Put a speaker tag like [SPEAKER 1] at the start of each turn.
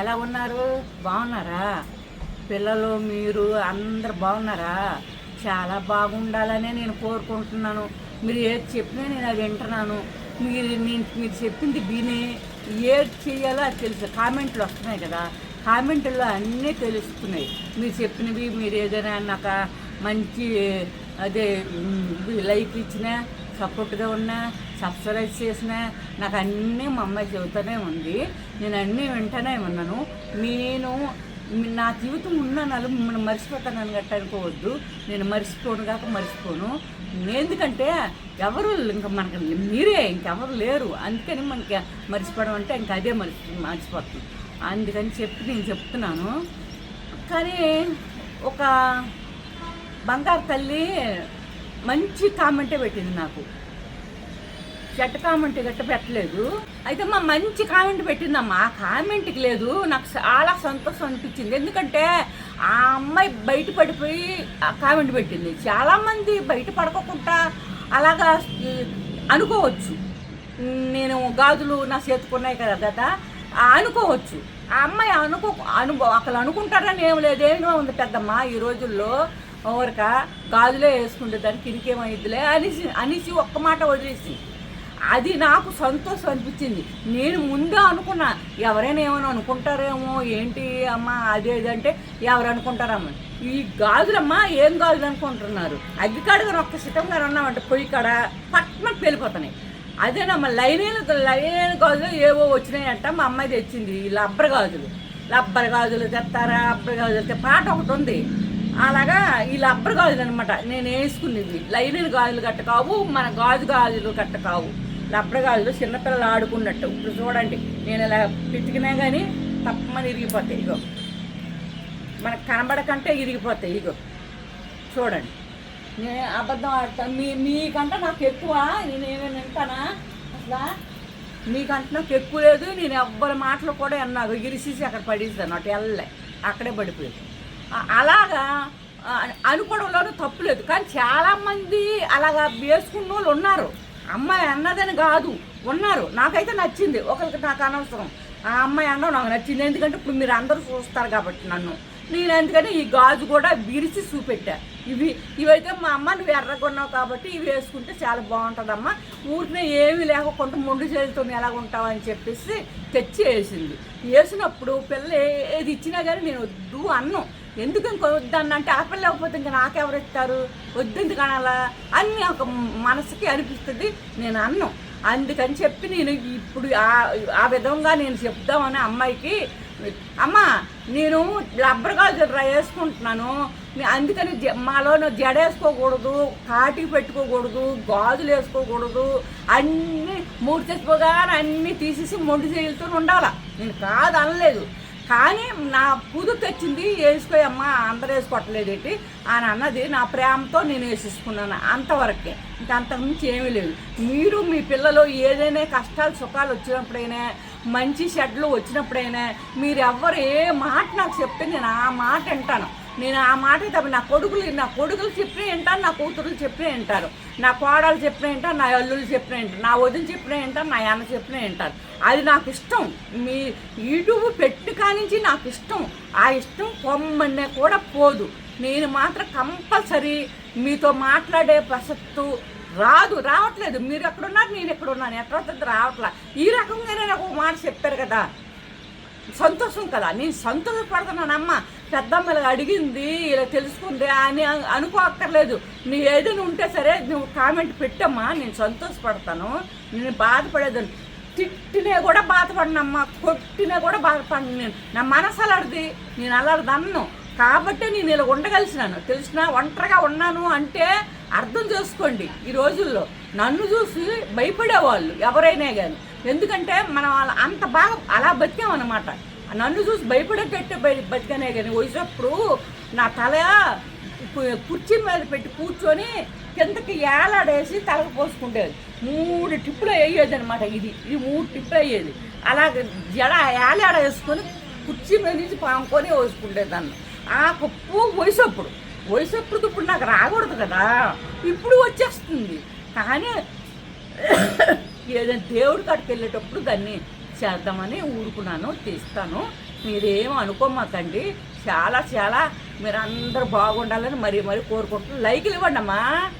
[SPEAKER 1] ఎలా ఉన్నారు? బాగున్నారా? పిల్లలు మీరు అందరు బాగున్నారా? చాలా బాగుండాలనే నేను కోరుకుంటున్నాను. మీరు ఏది చెప్పినా నేను అది వింటున్నాను. మీరు నేను మీరు చెప్పింది విని ఏది చేయాలో అది తెలుసు. కామెంట్లు వస్తున్నాయి కదా. కామెంట్లో అన్నీ తెలుస్తున్నాయి. మీరు చెప్పినవి మీరు ఏదైనా నాకు మంచి అదే లైక్ ఇచ్చినా సపోర్ట్గా ఉన్నా సబ్స్క్రైబ్ చేసినా నాకు అన్నీ మా అమ్మాయి చెబుతూనే ఉంది. నేను అన్నీ వింటూనే ఉన్నాను. నేను నా జీవితం ఉన్నాను మిమ్మల్ని మర్చిపోతానని గట్ట అనుకోవద్దు. నేను మర్చిపోను కాక మర్చిపోను. ఎందుకంటే ఎవరు ఇంకా మనకి మీరే ఇంకెవరు లేరు. అందుకని మనకి మర్చిపోవడం అంటే ఇంకా అదే మర్చి మర్చిపోతుంది అందుకని చెప్పి నేను చెప్తున్నాను. కానీ ఒక బంగారు తల్లి మంచి కామెంటే పెట్టింది నాకు. చెడ్డ కామెంట్ గట్ట పెట్టలేదు. అయితే మా మంచి కామెంట్ పెట్టిందమ్మా. ఆ కామెంట్కి లేదు. నాకు చాలా సంతోషం అనిపించింది. ఎందుకంటే ఆ అమ్మాయి బయట పడిపోయి ఆ కామెంట్ పెట్టింది. చాలామంది బయట పడకోకుండా అలాగా అనుకోవచ్చు. నేను గాజులు నా చేతుకున్నాయి కదా కదా అనుకోవచ్చు. ఆ అమ్మాయి అనుకో అనుభవం అసలు అనుకుంటారని ఏం లేదు. ఏమో ఉంది పెద్దమ్మ ఈ రోజుల్లో ఓరక గాజులే వేసుకుంటే దానికి ఇంకేమైద్దిలే అనేసి అనేసి ఒక్క మాట వదిలేసి అది నాకు సంతోషం అనిపించింది. నేను ముందే అనుకున్నా ఎవరైనా ఏమైనా అనుకుంటారేమో ఏంటి అమ్మా అదే అంటే ఎవరు అనుకుంటారమ్మా ఈ గాజులమ్మా ఏం గాజులు అనుకుంటున్నారు? అగ్గికాడగా ఒక్క సిద్ధంగా ఉన్నామంటే పొయ్యి కాడ పట్నం వెళ్ళిపోతున్నాయి అదేనమ్మా లైనైన లైనైన గాజులు ఏవో వచ్చినాయంట మా అమ్మాయి తెచ్చింది ఈ లబ్బర్ గాజులు. లబ్బర్ గాజులు తెస్తారా అబ్బర్ గాజులు తె- పాట ఒకటి ఉంది. అలాగా ఈ లబ్బర్ గాజులు అనమాట నేను వేసుకునేది లైనిన్ గాజులు గట్ట కావు మన గాజు గాజులు గట్ట కావు లబ్బర్ చిన్నపిల్లలు ఆడుకున్నట్టు. ఇప్పుడు చూడండి నేను ఇలా పితికినా కానీ తప్పమని ఇరిగిపోతాయి. ఇగో మనకు కనబడకంటే ఇరిగిపోతాయి. ఇగో చూడండి. నేను అబద్ధం ఆడతాను మీ మీకంటే నాకు ఎక్కువ. నేను ఏమైనా వింటానా? అసలు మీకంటే నాకు ఎక్కువ లేదు. నేను ఎవ్వరి మాటలు కూడా అన్నాను ఇరిసేసి అక్కడ పడేసాను అటు వెళ్ళలే అక్కడే పడిపోయింది. అలాగా ఆ, అనుకోవడంలోనూ తప్పు లేదు. కానీ చాలామంది అలాగా వేసుకున్న వాళ్ళు ఉన్నారు. అమ్మాయి అన్నదని కాదు. ఉన్నారు. నాకైతే నచ్చింది. ఒకరికి నాకు అనవసరం. ఆ అమ్మాయి అన్నం నాకు నచ్చింది. ఎందుకంటే ఇప్పుడు మీరు అందరూ చూస్తారు కాబట్టి నన్ను. నేను ఎందుకంటే ఈ గాజు కూడా విరిచి చూపెట్టా. ఇవి ఇవైతే మా అమ్మ నువ్వు ఎర్రగొన్నావు కాబట్టి ఇవి వేసుకుంటే చాలా బాగుంటుందమ్మా. ఊరినే ఏమీ లేకుండా మొండు చేతులతో ఎలా ఉంటావు అని చెప్పేసి తెచ్చి వేసింది. వేసినప్పుడు పిల్ల ఏది ఇచ్చినా కానీ నేను వద్దు అన్నం. ఎందుకు ఇంకో వద్దన్నంటే ఆ పిల్ల లేకపోతే ఇంకా నాకెవరు ఇస్తారు? వద్దెందుకు అనాలా అని ఒక మనసుకి అనిపిస్తుంది. నేను అన్నం. అందుకని చెప్పి నేను ఇప్పుడు ఆ- ఆ విధంగా నేను చెప్దామని అమ్మాయికి అమ్మ నేను రబ్బర్ గాజులు వేసుకుంటున్నాను అందుకని జ- మాలో జడేసుకోకూడదు కాటికి పెట్టుకోకూడదు గాజులు వేసుకోకూడదు అన్నీ మూడు తెచ్చిపోగానే అన్నీ తీసేసి మొండి చేతులతో ఉండాలా? నేను కాదు అనలేదు. కానీ నా పుదు తెచ్చింది వేసుకోయమ్మా అందరూ వేసుకోవట్లేదు ఏంటి అని అన్నది నా ప్రేమతో నేను వేసేసుకున్నాను అంతవరకే. ఇంకా అంతకుమించి ఏమీ లేదు. మీరు మీ పిల్లలు ఏదైనా కష్టాలు సుఖాలు వచ్చినప్పుడైనా మంచి షెడ్లు వచ్చినప్పుడైనా మీరు ఎవ్వరు ఏ మాట నాకు చెప్తే నేను ఆ మాట వింటాను. నేను ఆ మాట తప్ప నా కొడుకులు నా కొడుకులు చెప్పిన వింటాను నా కూతురులు చెప్పిన వింటారు. నా కోడలు చెప్పిన వింటారు నా అల్లులు చెప్పిన వింటారు. నా వదిన చెప్పిన వింటారు నా అన్న చెప్పిన వింటారు. అది నాకు ఇష్టం. మీ యూట్యూబ్ పెట్టి కానించి నాకు ఇష్టం. ఆ ఇష్టం పొమ్మనే కూడా పోదు. నేను మాత్రం కంపల్సరీ మీతో మాట్లాడే ప్రసత్తు రాదు. రావట్లేదు. మీరు ఎక్కడున్నారు? నేను ఎక్కడున్నాను? ఎక్కడ వస్తుంది? ఈ రకంగానే నాకు ఒక మాట చెప్పారు కదా. సంతోషం కదా నేను సంతోషపడుతున్నానమ్మ పెద్దమ్మలు అడిగింది ఇలా తెలుసుకుంది అని అ- అనుకోక్కర్లేదు. నీ ఏదైనా ఉంటే సరే నువ్వు కామెంట్ పెట్టమ్మా నేను సంతోషపడతాను. నేను బాధపడేదాన్ని. తిట్టినా కూడా బాధపడినమ్మా కొట్టినా కూడా బాధపడిన నేను. నా మనసు అలాంటిది నేను అలాంటిది అన్ను. కాబట్టి నేను ఇలా ఉండగలిసినాను. తెలిసిన ఒంటరిగా ఉన్నాను అంటే అర్థం చేసుకోండి ఈ రోజుల్లో. నన్ను చూసి భయపడేవాళ్ళు ఎవరైనా కానీ ఎందుకంటే మనం అలా అంత బాగా అలా బతికామన్నమాట నన్ను చూసి భయపడేటట్టు బతికనే కానీ వచ్చినప్పుడు నా తల కుర్చీ మీద పెట్టి కూర్చొని కిందకి ఏలాడేసి తలకు పోసుకుండేది. మూడు టిప్పులు వేయేది అనమాట ఇది. ఇది మూడు టిప్పులు అయ్యేది. అలా జడ ఏలాడ వేసుకొని కుర్చీ మీద నుంచి పాముకొని వేసుకుండేదాన్ని ఆ కుప్పు వయసప్పుడు. వయసప్పుడు ఇప్పుడు నాకు రాకూడదు కదా. ఇప్పుడు వచ్చేస్తుంది. కానీ ఏదైనా దేవుడి కాడికి వెళ్ళేటప్పుడు దాన్ని చేద్దామని ఊరుకున్నాను తీస్తాను. మీరేం అనుకోమాకండి. చాలా చాలా మీరు బాగుండాలని మరీ మరీ కోరుకుంటున్నాను. లైకులు ఇవ్వండి అమ్మా